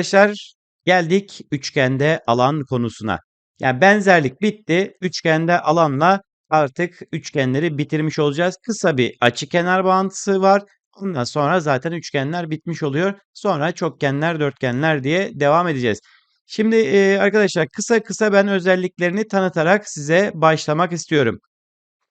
Arkadaşlar geldik üçgende alan konusuna. Yani benzerlik bitti. Üçgende alanla artık üçgenleri bitirmiş olacağız. Kısa bir açı kenar bağıntısı var. Ondan sonra zaten üçgenler bitmiş oluyor. Sonra çokgenler, dörtgenler diye devam edeceğiz. Şimdi e, arkadaşlar kısa kısa ben özelliklerini tanıtarak size başlamak istiyorum.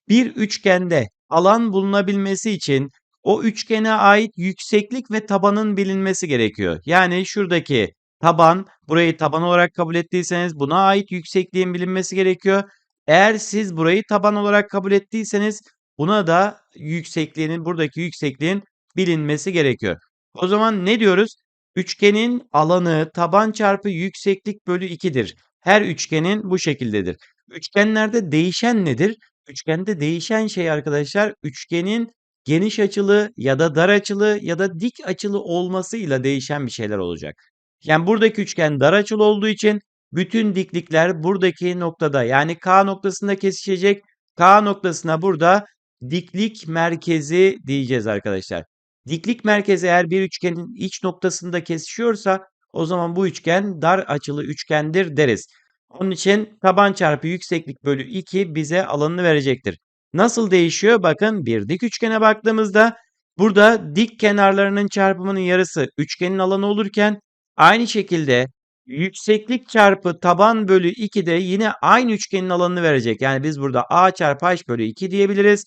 Bir üçgende alan bulunabilmesi için o üçgene ait yükseklik ve tabanın bilinmesi gerekiyor. Yani şuradaki taban, burayı taban olarak kabul ettiyseniz buna ait yüksekliğin bilinmesi gerekiyor. Eğer siz burayı taban olarak kabul ettiyseniz buna da yüksekliğinin, buradaki yüksekliğin bilinmesi gerekiyor. O zaman ne diyoruz? Üçgenin alanı taban çarpı yükseklik bölü 2'dir. Her üçgenin bu şekildedir. Üçgenlerde değişen nedir? Üçgende değişen şey arkadaşlar üçgenin geniş açılı ya da dar açılı ya da dik açılı olmasıyla değişen bir şeyler olacak. Yani buradaki üçgen dar açılı olduğu için bütün diklikler buradaki noktada yani K noktasında kesişecek. K noktasına burada diklik merkezi diyeceğiz arkadaşlar. Diklik merkezi eğer bir üçgenin iç noktasında kesişiyorsa o zaman bu üçgen dar açılı üçgendir deriz. Onun için taban çarpı yükseklik bölü 2 bize alanını verecektir. Nasıl değişiyor? Bakın bir dik üçgene baktığımızda burada dik kenarlarının çarpımının yarısı üçgenin alanı olurken aynı şekilde yükseklik çarpı taban bölü 2 de yine aynı üçgenin alanını verecek. Yani biz burada a çarpı h bölü 2 diyebiliriz.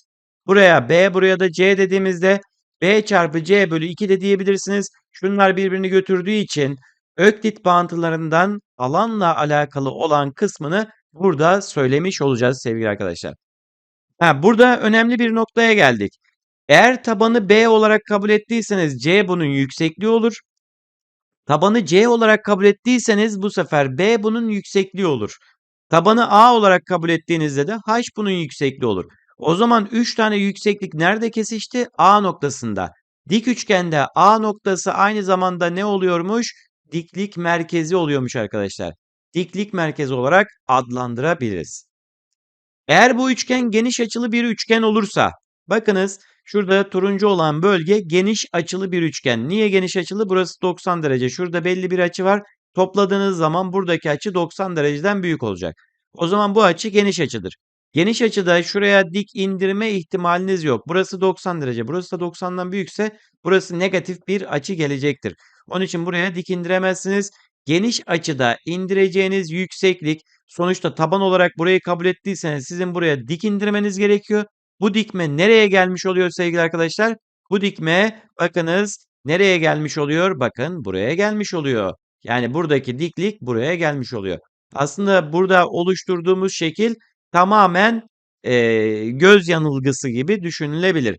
Buraya b buraya da c dediğimizde b çarpı c bölü 2 de diyebilirsiniz. Şunlar birbirini götürdüğü için Öklit bağıntılarından alanla alakalı olan kısmını burada söylemiş olacağız sevgili arkadaşlar. Ha, burada önemli bir noktaya geldik. Eğer tabanı B olarak kabul ettiyseniz C bunun yüksekliği olur. Tabanı C olarak kabul ettiyseniz bu sefer B bunun yüksekliği olur. Tabanı A olarak kabul ettiğinizde de H bunun yüksekliği olur. O zaman 3 tane yükseklik nerede kesişti? A noktasında. Dik üçgende A noktası aynı zamanda ne oluyormuş? Diklik merkezi oluyormuş arkadaşlar. Diklik merkezi olarak adlandırabiliriz. Eğer bu üçgen geniş açılı bir üçgen olursa, bakınız şurada turuncu olan bölge geniş açılı bir üçgen. Niye geniş açılı? Burası 90 derece. Şurada belli bir açı var. Topladığınız zaman buradaki açı 90 dereceden büyük olacak. O zaman bu açı geniş açıdır. Geniş açıda şuraya dik indirme ihtimaliniz yok. Burası 90 derece. Burası da 90'dan büyükse burası negatif bir açı gelecektir. Onun için buraya dik indiremezsiniz. Geniş açıda indireceğiniz yükseklik sonuçta taban olarak burayı kabul ettiyseniz sizin buraya dik indirmeniz gerekiyor. Bu dikme nereye gelmiş oluyor sevgili arkadaşlar? Bu dikme bakınız nereye gelmiş oluyor? Bakın buraya gelmiş oluyor. Yani buradaki diklik buraya gelmiş oluyor. Aslında burada oluşturduğumuz şekil tamamen e, göz yanılgısı gibi düşünülebilir.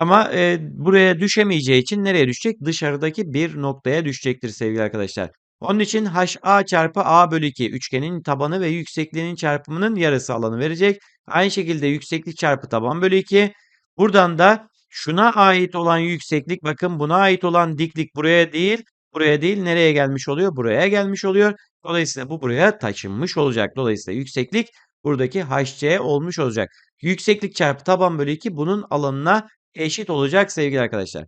Ama e, buraya düşemeyeceği için nereye düşecek? Dışarıdaki bir noktaya düşecektir sevgili arkadaşlar. Onun için HA çarpı A bölü 2 üçgenin tabanı ve yüksekliğinin çarpımının yarısı alanı verecek. Aynı şekilde yükseklik çarpı taban bölü 2. Buradan da şuna ait olan yükseklik bakın buna ait olan diklik buraya değil buraya değil nereye gelmiş oluyor? Buraya gelmiş oluyor. Dolayısıyla bu buraya taşınmış olacak. Dolayısıyla yükseklik buradaki HC olmuş olacak. Yükseklik çarpı taban bölü 2 bunun alanına eşit olacak sevgili arkadaşlar.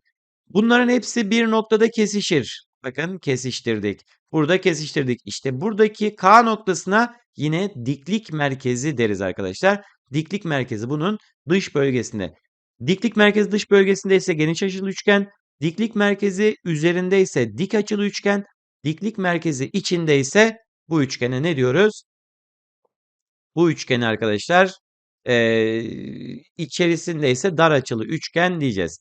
Bunların hepsi bir noktada kesişir. Bakın kesiştirdik. Burada kesiştirdik. İşte buradaki K noktasına yine diklik merkezi deriz arkadaşlar. Diklik merkezi bunun dış bölgesinde. Diklik merkezi dış bölgesinde ise geniş açılı üçgen. Diklik merkezi üzerinde ise dik açılı üçgen. Diklik merkezi içinde ise bu üçgene ne diyoruz? Bu üçgeni arkadaşlar e, içerisinde ise dar açılı üçgen diyeceğiz.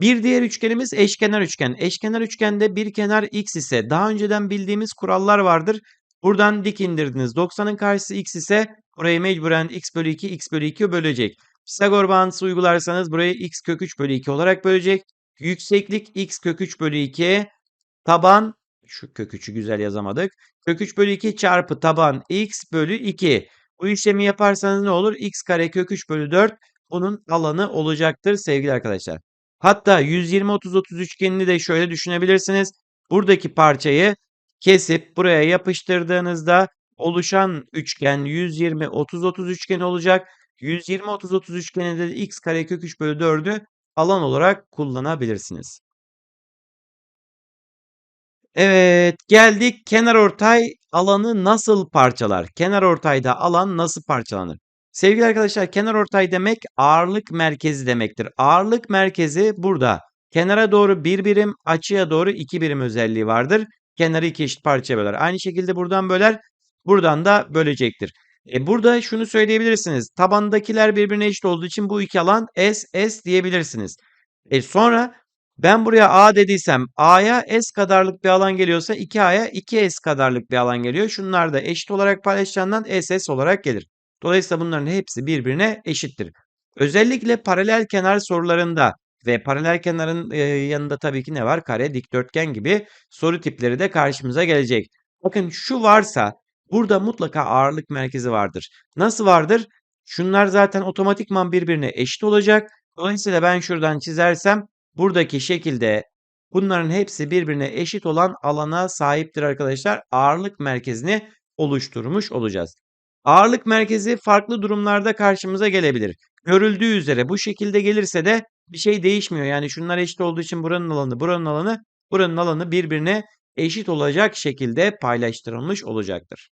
Bir diğer üçgenimiz eşkenar üçgen. Eşkenar üçgende bir kenar x ise daha önceden bildiğimiz kurallar vardır. Buradan dik indirdiniz. 90'ın karşısı x ise burayı mecburen x bölü 2 x bölü 2 bölecek. Pisagor bağıntısı uygularsanız burayı x kök 3 bölü 2 olarak bölecek. Yükseklik x kök 3 bölü 2. Taban şu kök 3'ü güzel yazamadık. Kök 3 bölü 2 çarpı taban x bölü 2. Bu işlemi yaparsanız ne olur? x kare kök 3 bölü 4 bunun alanı olacaktır sevgili arkadaşlar. Hatta 120-30-30 üçgenini de şöyle düşünebilirsiniz. Buradaki parçayı kesip buraya yapıştırdığınızda oluşan üçgen 120-30-30 üçgeni olacak. 120-30-30 üçgeninde de x kare kök 3 bölü 4'ü alan olarak kullanabilirsiniz. Evet, geldik kenarortay alanı nasıl parçalar? Kenarortayda alan nasıl parçalanır? Sevgili arkadaşlar, kenarortay demek ağırlık merkezi demektir. Ağırlık merkezi burada. Kenara doğru bir birim, açıya doğru iki birim özelliği vardır. Kenarı iki eşit parçaya böler. Aynı şekilde buradan böler, buradan da bölecektir. E burada şunu söyleyebilirsiniz. Tabandakiler birbirine eşit olduğu için bu iki alan S, S diyebilirsiniz. E sonra ben buraya A dediysem A'ya S kadarlık bir alan geliyorsa 2A'ya 2S kadarlık bir alan geliyor. Şunlar da eşit olarak paylaşacağından SS olarak gelir. Dolayısıyla bunların hepsi birbirine eşittir. Özellikle paralel kenar sorularında ve paralel kenarın yanında tabii ki ne var? Kare, dikdörtgen gibi soru tipleri de karşımıza gelecek. Bakın şu varsa burada mutlaka ağırlık merkezi vardır. Nasıl vardır? Şunlar zaten otomatikman birbirine eşit olacak. Dolayısıyla ben şuradan çizersem buradaki şekilde bunların hepsi birbirine eşit olan alana sahiptir arkadaşlar. Ağırlık merkezini oluşturmuş olacağız. Ağırlık merkezi farklı durumlarda karşımıza gelebilir. Görüldüğü üzere bu şekilde gelirse de bir şey değişmiyor. Yani şunlar eşit olduğu için buranın alanı, buranın alanı, buranın alanı birbirine eşit olacak şekilde paylaştırılmış olacaktır.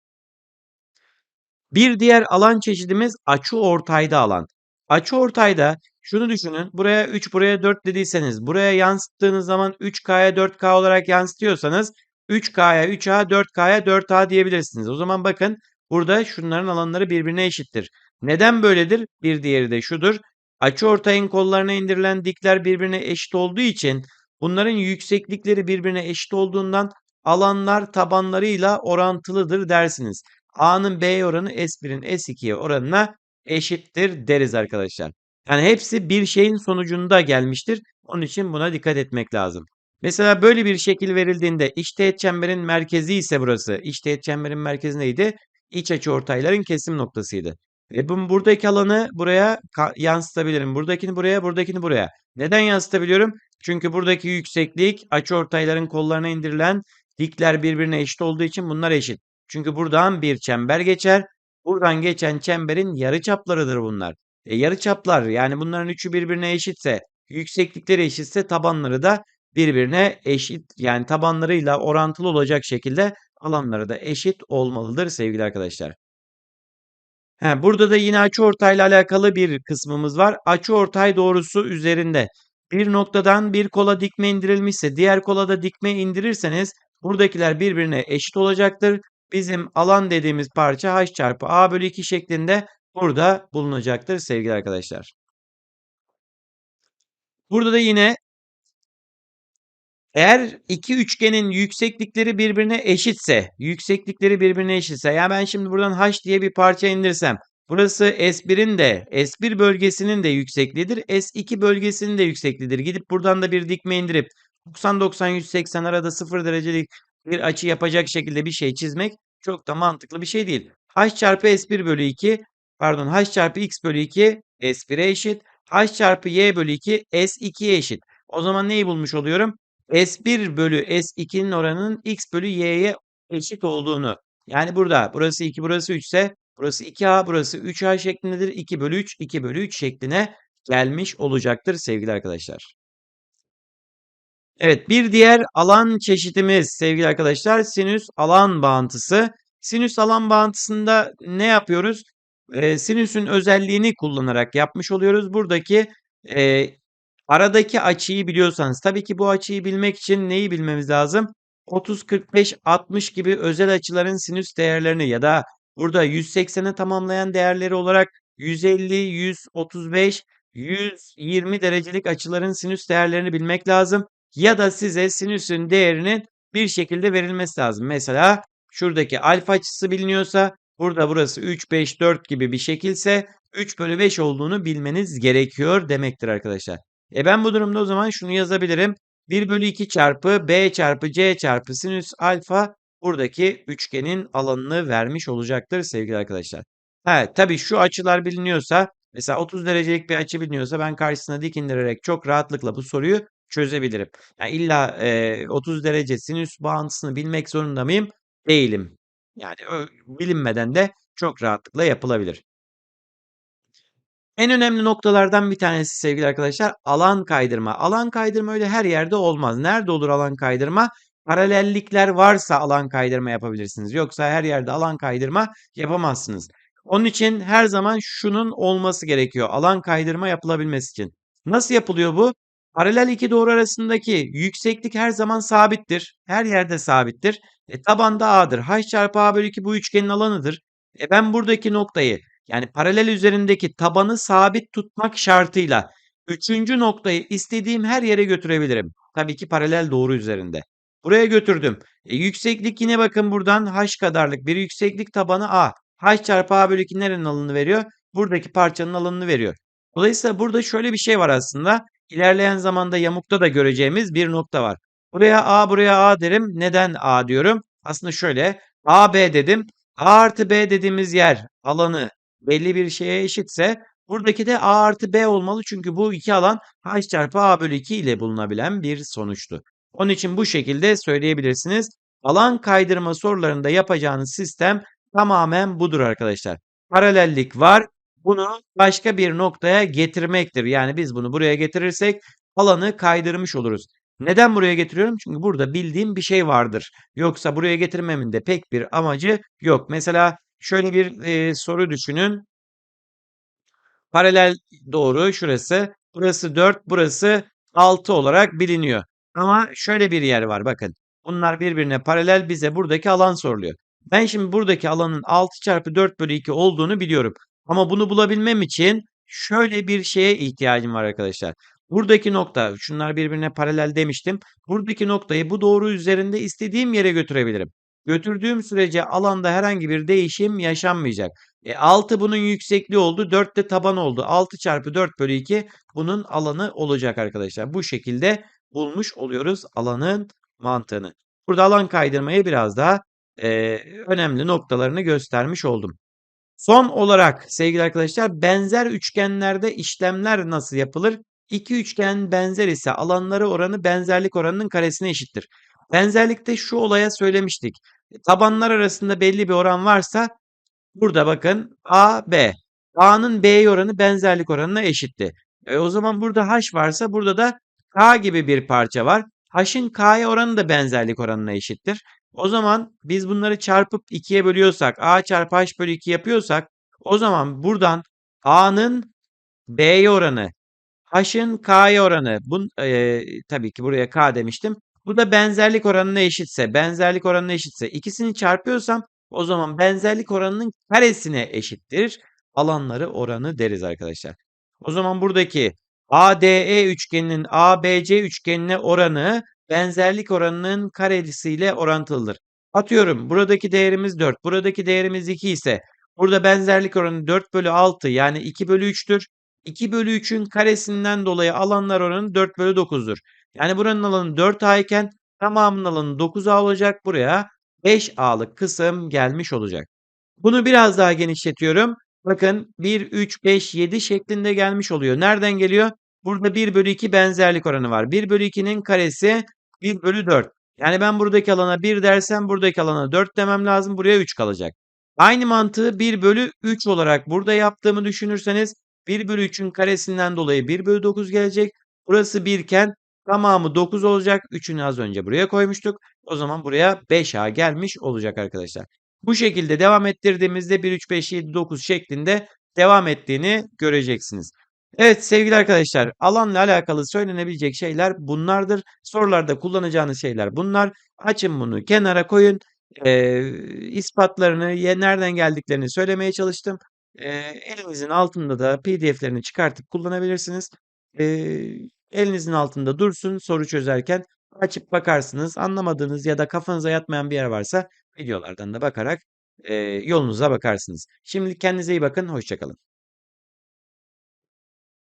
Bir diğer alan çeşidimiz açı ortayda alan. Açı ortayda şunu düşünün. Buraya 3 buraya 4 dediyseniz buraya yansıttığınız zaman 3K'ya 4K olarak yansıtıyorsanız 3K'ya 3A 4K'ya 4A diyebilirsiniz. O zaman bakın burada şunların alanları birbirine eşittir. Neden böyledir? Bir diğeri de şudur. Açı ortayın kollarına indirilen dikler birbirine eşit olduğu için bunların yükseklikleri birbirine eşit olduğundan alanlar tabanlarıyla orantılıdır dersiniz. A'nın B oranı S1'in S2'ye oranına eşittir deriz arkadaşlar. Yani hepsi bir şeyin sonucunda gelmiştir. Onun için buna dikkat etmek lazım. Mesela böyle bir şekil verildiğinde iç teğet çemberin merkezi ise burası. İç teğet çemberin merkezi neydi? İç açı ortayların kesim noktasıydı. E bu, buradaki alanı buraya yansıtabilirim. Buradakini buraya, buradakini buraya. Neden yansıtabiliyorum? Çünkü buradaki yükseklik açı ortayların kollarına indirilen dikler birbirine eşit olduğu için bunlar eşit. Çünkü buradan bir çember geçer. Buradan geçen çemberin yarı çaplarıdır bunlar. E, yarı çaplar yani bunların üçü birbirine eşitse, yükseklikleri eşitse tabanları da birbirine eşit yani tabanlarıyla orantılı olacak şekilde alanları da eşit olmalıdır sevgili arkadaşlar. He, burada da yine açıortayla alakalı bir kısmımız var. Açıortay doğrusu üzerinde bir noktadan bir kola dikme indirilmişse diğer kola da dikme indirirseniz buradakiler birbirine eşit olacaktır. Bizim alan dediğimiz parça h çarpı a bölü 2 şeklinde burada bulunacaktır sevgili arkadaşlar. Burada da yine eğer iki üçgenin yükseklikleri birbirine eşitse, yükseklikleri birbirine eşitse, ya ben şimdi buradan h diye bir parça indirsem, burası S1'in de, S1 bölgesinin de yüksekliğidir, S2 bölgesinin de yüksekliğidir. Gidip buradan da bir dikme indirip 90-90-180 arada 0 derecelik bir açı yapacak şekilde bir şey çizmek çok da mantıklı bir şey değil. h çarpı S1 bölü 2, pardon h çarpı x bölü 2 S1'e eşit, h çarpı y bölü 2 S2'ye eşit. O zaman neyi bulmuş oluyorum? S1 bölü S2'nin oranının x bölü y'ye eşit olduğunu. Yani burada burası 2 burası 3 ise burası 2a burası 3a şeklindedir. 2 bölü 3 2 bölü 3 şekline gelmiş olacaktır sevgili arkadaşlar. Evet bir diğer alan çeşitimiz sevgili arkadaşlar sinüs alan bağıntısı. Sinüs alan bağıntısında ne yapıyoruz? Ee, sinüsün özelliğini kullanarak yapmış oluyoruz. Buradaki e, Aradaki açıyı biliyorsanız tabii ki bu açıyı bilmek için neyi bilmemiz lazım? 30, 45, 60 gibi özel açıların sinüs değerlerini ya da burada 180'e tamamlayan değerleri olarak 150, 135, 120 derecelik açıların sinüs değerlerini bilmek lazım. Ya da size sinüsün değerinin bir şekilde verilmesi lazım. Mesela şuradaki alfa açısı biliniyorsa burada burası 3, 5, 4 gibi bir şekilse 3 bölü 5 olduğunu bilmeniz gerekiyor demektir arkadaşlar. E ben bu durumda o zaman şunu yazabilirim. 1 bölü 2 çarpı b çarpı c çarpı sinüs alfa buradaki üçgenin alanını vermiş olacaktır sevgili arkadaşlar. Ha, tabii şu açılar biliniyorsa mesela 30 derecelik bir açı biliniyorsa ben karşısına dik indirerek çok rahatlıkla bu soruyu çözebilirim. Yani illa e, 30 derece sinüs bağıntısını bilmek zorunda mıyım? Değilim. Yani bilinmeden de çok rahatlıkla yapılabilir. En önemli noktalardan bir tanesi sevgili arkadaşlar alan kaydırma. Alan kaydırma öyle her yerde olmaz. Nerede olur alan kaydırma? paralellikler varsa alan kaydırma yapabilirsiniz. Yoksa her yerde alan kaydırma yapamazsınız. Onun için her zaman şunun olması gerekiyor. Alan kaydırma yapılabilmesi için. Nasıl yapılıyor bu? Paralel iki doğru arasındaki yükseklik her zaman sabittir. Her yerde sabittir. E, taban da A'dır. H çarpı A bölü 2 bu üçgenin alanıdır. E, ben buradaki noktayı yani paralel üzerindeki tabanı sabit tutmak şartıyla üçüncü noktayı istediğim her yere götürebilirim. Tabii ki paralel doğru üzerinde. Buraya götürdüm. E, yükseklik yine bakın buradan H kadarlık bir yükseklik tabanı A. H çarpı A bölü 2 nerenin alanını veriyor? Buradaki parçanın alanını veriyor. Dolayısıyla burada şöyle bir şey var aslında. İlerleyen zamanda yamukta da göreceğimiz bir nokta var. Buraya A buraya A derim. Neden A diyorum? Aslında şöyle A B dedim. A artı B dediğimiz yer alanı belli bir şeye eşitse buradaki de A artı B olmalı. Çünkü bu iki alan H çarpı A bölü 2 ile bulunabilen bir sonuçtu. Onun için bu şekilde söyleyebilirsiniz. Alan kaydırma sorularında yapacağınız sistem tamamen budur arkadaşlar. Paralellik var. Bunu başka bir noktaya getirmektir. Yani biz bunu buraya getirirsek alanı kaydırmış oluruz. Neden buraya getiriyorum? Çünkü burada bildiğim bir şey vardır. Yoksa buraya getirmemin de pek bir amacı yok. Mesela şöyle bir e, soru düşünün. Paralel doğru şurası. Burası 4, burası 6 olarak biliniyor. Ama şöyle bir yer var bakın. Bunlar birbirine paralel bize buradaki alan soruluyor. Ben şimdi buradaki alanın 6 çarpı 4 bölü 2 olduğunu biliyorum. Ama bunu bulabilmem için şöyle bir şeye ihtiyacım var arkadaşlar. Buradaki nokta, şunlar birbirine paralel demiştim. Buradaki noktayı bu doğru üzerinde istediğim yere götürebilirim. Götürdüğüm sürece alanda herhangi bir değişim yaşanmayacak. E, 6 bunun yüksekliği oldu. 4 de taban oldu. 6 çarpı 4 bölü 2 bunun alanı olacak arkadaşlar. Bu şekilde bulmuş oluyoruz alanın mantığını. Burada alan kaydırmayı biraz daha e, önemli noktalarını göstermiş oldum. Son olarak sevgili arkadaşlar benzer üçgenlerde işlemler nasıl yapılır? İki üçgen benzer ise alanları oranı benzerlik oranının karesine eşittir. Benzerlikte şu olaya söylemiştik. Tabanlar arasında belli bir oran varsa burada bakın A, B. A'nın B'ye oranı benzerlik oranına eşitti. E, o zaman burada H varsa burada da K gibi bir parça var. H'ın K'ya oranı da benzerlik oranına eşittir. O zaman biz bunları çarpıp 2'ye bölüyorsak A çarpı H bölü 2 yapıyorsak o zaman buradan A'nın B'ye oranı H'ın K'ya oranı bun, e, tabii ki buraya K demiştim. Bu da benzerlik oranına eşitse benzerlik oranına eşitse ikisini çarpıyorsam o zaman benzerlik oranının karesine eşittir. Alanları oranı deriz arkadaşlar. O zaman buradaki ADE üçgeninin ABC üçgenine oranı benzerlik oranının karesiyle orantılıdır. Atıyorum buradaki değerimiz 4, buradaki değerimiz 2 ise burada benzerlik oranı 4 bölü 6 yani 2 bölü 3'tür. 2 bölü 3'ün karesinden dolayı alanlar oranı 4 bölü 9'dur. Yani buranın alanı 4A iken tamamının alanı 9A olacak. Buraya 5A'lık kısım gelmiş olacak. Bunu biraz daha genişletiyorum. Bakın 1, 3, 5, 7 şeklinde gelmiş oluyor. Nereden geliyor? Burada 1 bölü 2 benzerlik oranı var. 1 bölü 2'nin karesi 1 bölü 4. Yani ben buradaki alana 1 dersem buradaki alana 4 demem lazım. Buraya 3 kalacak. Aynı mantığı 1 bölü 3 olarak burada yaptığımı düşünürseniz 1 bölü 3'ün karesinden dolayı 1 bölü 9 gelecek. Burası 1 iken tamamı 9 olacak. 3'ünü az önce buraya koymuştuk. O zaman buraya 5A gelmiş olacak arkadaşlar. Bu şekilde devam ettirdiğimizde 1, 3, 5, 7, 9 şeklinde devam ettiğini göreceksiniz. Evet sevgili arkadaşlar alanla alakalı söylenebilecek şeyler bunlardır. Sorularda kullanacağınız şeyler bunlar. Açın bunu kenara koyun. Ee, ispatlarını, nereden geldiklerini söylemeye çalıştım. Ee, elinizin altında da pdf'lerini çıkartıp kullanabilirsiniz. Ee, elinizin altında dursun soru çözerken açıp bakarsınız. Anlamadığınız ya da kafanıza yatmayan bir yer varsa videolardan da bakarak e, yolunuza bakarsınız. Şimdi kendinize iyi bakın. Hoşçakalın.